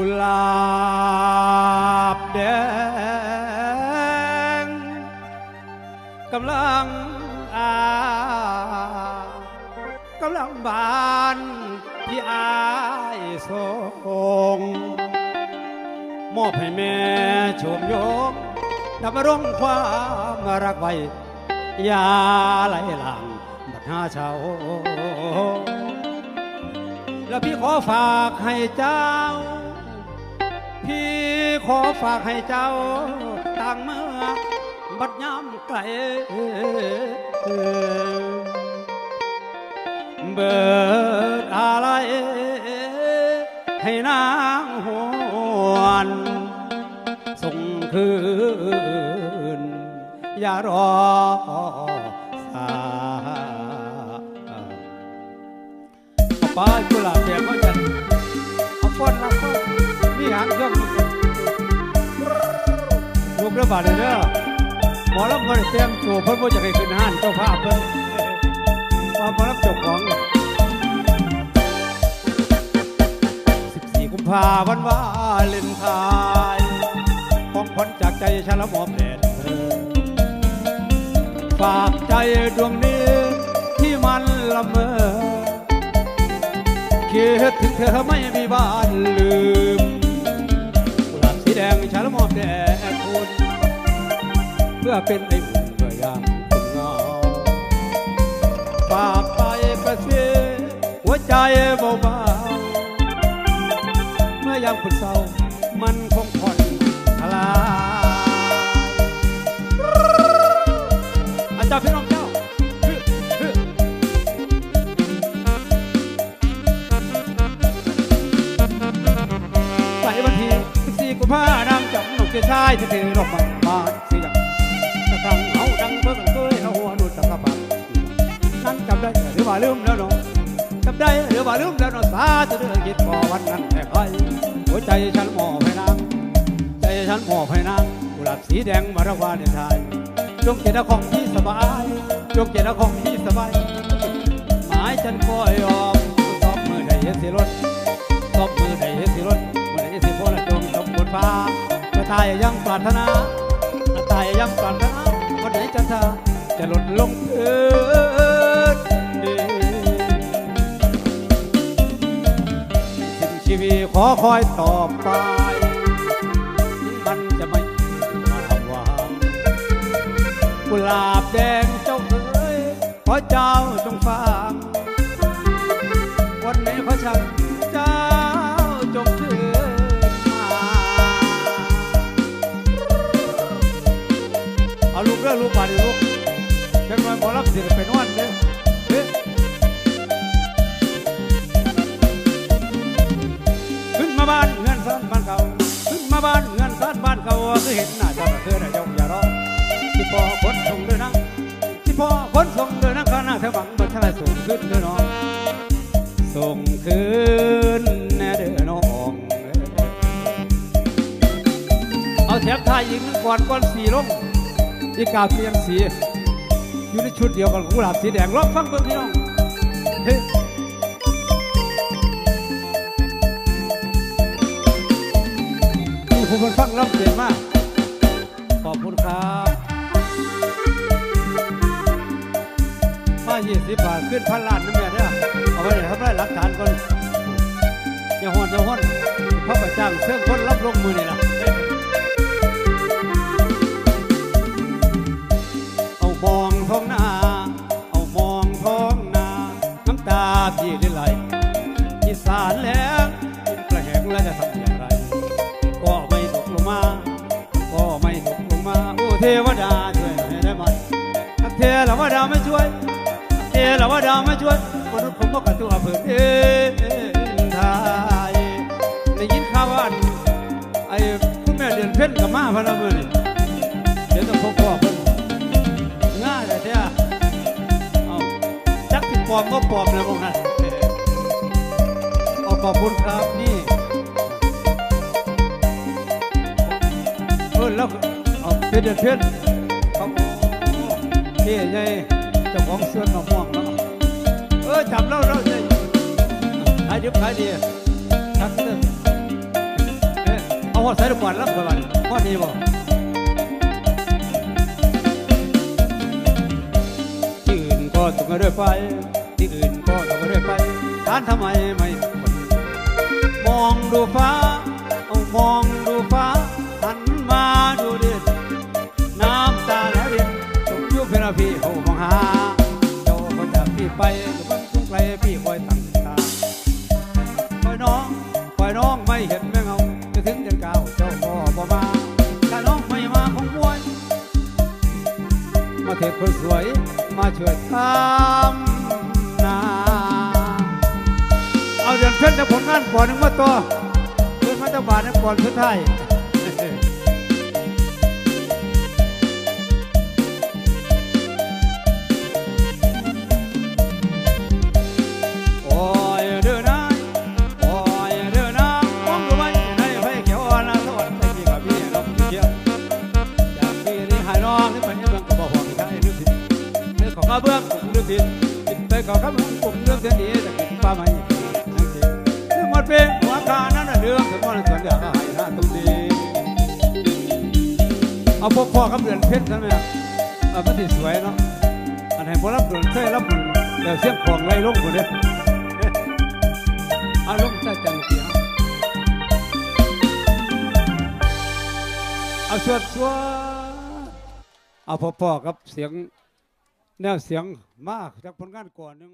กุหลาบแดงกำลังอากำลังบานที่อายส่งมอบให้แม่ชมโยมดำรงความรักไว้อย่าไหลหลังบัดหาเช้าแล้วพี่ขอฝากให้เจ้า พี่ขอฝากให้เจ้าต่างเมื่อบัดย้ำไกลเบิดอะไรให้นางหวนส่งคืน อย่ารอสายเอาไปกุหลาบแดงมาจันเอาก้อนละก้อน นี่หางเครื่องลูกเรือบาดเลยเด้อหมอลำมันเตรียมตัวเพิ่นว่าจะให้ขึ้นห้านเจ้าภาพเพิ่นว่าหมอลำเจ้าของ14กุมภาพันธ์ว่าเลนไทายของขวัญจากใจฉันละหมอมแดดเธอฝากใจดวงนี้ที่มันละเมอคิดถึงเธอไม่มีบ้านลืม ด่คุณ เพื่อเป็นไอ้บุญเพื่อยามคุณเงาฝากไปประเสียหัวใจเบาๆเมื่อยามคุณเศร้ามันคงผ่อนคลายอาจารย์พี่น้องเจ้าฮึฮึใส่บันทีสี่กุมภานางจับ หนุกเกชายที่เทรบมันบานเสียงตะครั้งเอาดังเพิ่งเคยเอาหัวหนุดตะกบังนั่งจำได้หรือว่าลืมแล้วเนาะจำได้หรือว่าลืมแล้วเนาะสาจะเดือคิดพอวันนั้นแต่ใครหัวใจฉันหมอบให้นางใจฉันหมอบให้นางกุหลาบสีแดงมาราวาเดนไทยจงเจตของที่สบายจงเจตของที่สบายหมายฉันคอยยอมารถนาะตายยังปรารถนาวันไหนจะทาจะหล่นลงพื้นดินสิ้นชีวิตขอคอยต่อไปถึงมันจะไม่มาทำวางกุหลาบแดงเจ้าเอ๋ยขอเจ้าจงฟังวันนี้ขอฉัน เอาลูกเด้อลูกบาดีลูกจังหน่อยหมอรับสิไปนอนเด้อขึ้นมาบ้านเงินซ่านบ้านเก่าขึ้นมาบ้านเงินซ่านบ้านเก่าคือเห็นหน้าเจ้าก็คือได้ยงอย่ารอที่พ่อคนส่งเด้อนะที่พ่อคนส่งเด้อนะข้าหน้าเธอหวังเมื่อเท่าไรสูงขึ้นเด้อน้องส่งคืนแน่เด้อน้องเอาแถมทายยิงก่อนก่อนสี่ลง อีกาเปลี่ยนสี อยู่ในชุดเดียวกันกุหลาบสีแดงลองฟังเบิ่งพี่น้องเฮ้ยผู้คนฟังร้องเปลี่ยนมาก ขอบคุณครับมา20บาทขึ้นพันล้านนั่นแม่เนี่ยเอาไว้เดี๋ยวทำได้หลักฐานก่อนอย่าหอนอย่าหอนพระประจ้างเสื่อคนรับลงมือนี่ล่ะ ถ้าเทวดาไม่ช่วย เอละว่าดาวมาช่วยมนุษย์ผมก็กระตัวเผิดเอ็นทายได้ยินข่าวว่าอันไอ้คุณแม่เดือนเพ็ญกับมาพะนมือเดี๋ยวต้องพบพ่อเพิ่นง่ายเลยเท่าเอาจักสิปลอมก็ปลอมเลยพวกนั้นเอาขอบคุณครับนี่เออแล้วเอาเป็นเดือนเพ็ญเขาเท่ใหญ่เจ้าของสวนมะม่วงเนาะเออจับแล้วแล้วเนี่ยขายดิบขายดีทักเส้นอดใส่ลูกบอลรับก่อนพอดีบ่ที่อื่นก็ต้องมาเรื่อยไปที่อื่นก็ต้องมาเรื่อยไปท่านทำไมไม่คนมองดูฟ้าเอามอง ไปอยู่บ้านทุ่งไกลพี่คอยตั้งตาคอยน้องคอยน้องไม่เห็นแม่เงาจะถึงเดือนเก้าเจ้าก็บ่มาถ้าน้องไม่มาคงป่วย มาเถิดคนสวยมาช่วยทำนาเอาเดือนเพ็ญแต่ผลงานก่อนหนึ่งมาตัวเดือนมาตบาทในก่อนสุดท้าย เรื่องของข้าเบื้องผมนึกผิดกินไปขอข้าเบื้องผมเรื่องเส้นนี้แต่กินปลาไม่นั่งเสียคืองหมดเป็นหัวคานั้นน่ะเรื่องถึงวันสวนอยากหายหน้าตรงนี้เอาพวกพ่อกับเดือนเพชรใช่ไหมเออมันติสวยเนาะอันไหนพอรับเดือนเคยรับเดือนเดี๋ยวเสียงของไล่ลงหมดเลยอารมณ์จะจังเสียเอาสวดสวดเอาพอๆกับเสียง แนวเสียงมากจากผลงานก่อนหนึง